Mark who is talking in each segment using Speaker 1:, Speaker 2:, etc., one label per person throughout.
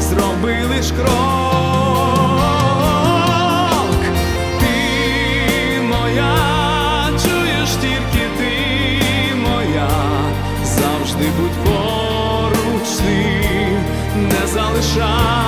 Speaker 1: зроби лиш крок. Ти моя, чуєш тільки ти моя, завжди будь поруч не залишай,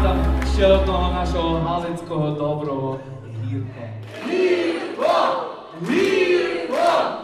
Speaker 2: свята ще одного нашого галицького доброго гірка. Вірко! Вірко!